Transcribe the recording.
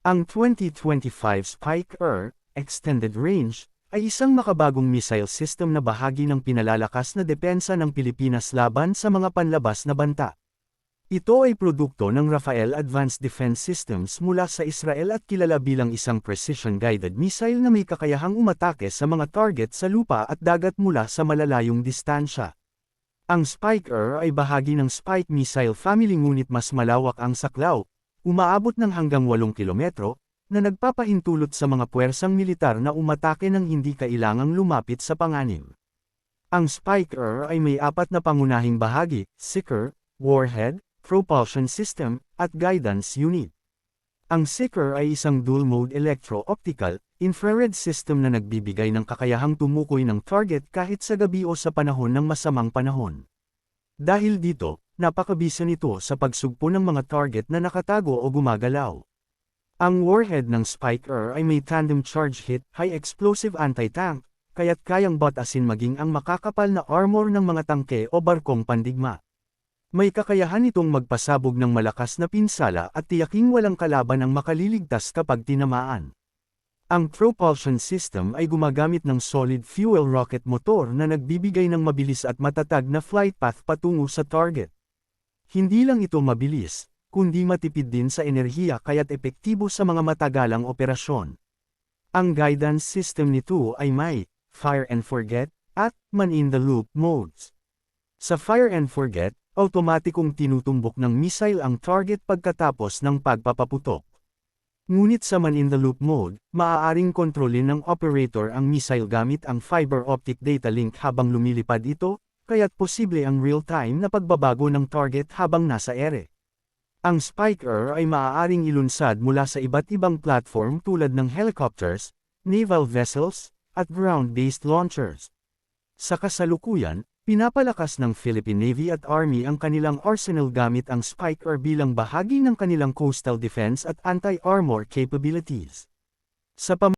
Ang 2025 Spike-R Extended Range ay isang makabagong missile system na bahagi ng pinalalakas na depensa ng Pilipinas laban sa mga panlabas na banta. Ito ay produkto ng Rafael Advanced Defense Systems mula sa Israel at kilala bilang isang precision-guided missile na may kakayahang umatake sa mga target sa lupa at dagat mula sa malalayong distansya. Ang Spike-R ay bahagi ng Spike missile family ngunit mas malawak ang saklaw, umaabot ng hanggang 8 kilometro, na nagpapahintulot sa mga puwersang militar na umatake ng hindi kailangang lumapit sa panganib. Ang Spike-R ay may apat na pangunahing bahagi, seeker, warhead, propulsion system, at guidance unit. Ang seeker ay isang dual-mode electro-optical, infrared system na nagbibigay ng kakayahang tumukoy ng target kahit sa gabi o sa panahon ng masamang panahon. Dahil dito, napakabisa nito sa pagsugpo ng mga target na nakatago o gumagalaw. Ang warhead ng Spike-R ay may tandem charge hit, high explosive anti-tank, kaya't kayang batasin maging ang makakapal na armor ng mga tangke o barkong pandigma. May kakayahan itong magpasabog ng malakas na pinsala at tiyaking walang kalaban ang makaliligtas kapag tinamaan. Ang propulsion system ay gumagamit ng solid fuel rocket motor na nagbibigay ng mabilis at matatag na flight path patungo sa target. Hindi lang ito mabilis, kundi matipid din sa enerhiya kaya't epektibo sa mga matagalang operasyon. Ang guidance system nito ay may fire and forget at man-in-the-loop modes. Sa fire and forget, automatikong tinutumbok ng missile ang target pagkatapos ng pagpapaputok. Ngunit sa man-in-the-loop mode, maaaring kontrolin ng operator ang missile gamit ang fiber optic data link habang lumilipad ito, kaya't posible ang real-time na pagbabago ng target habang nasa ere. Ang Spike-R ay maaaring ilunsad mula sa iba't ibang platform tulad ng helicopters, naval vessels, at ground-based launchers. Sa kasalukuyan, Pinapalakas ng Philippine Navy at Army ang kanilang arsenal gamit ang Spike-R bilang bahagi ng kanilang coastal defense at anti-armor capabilities. Sa pam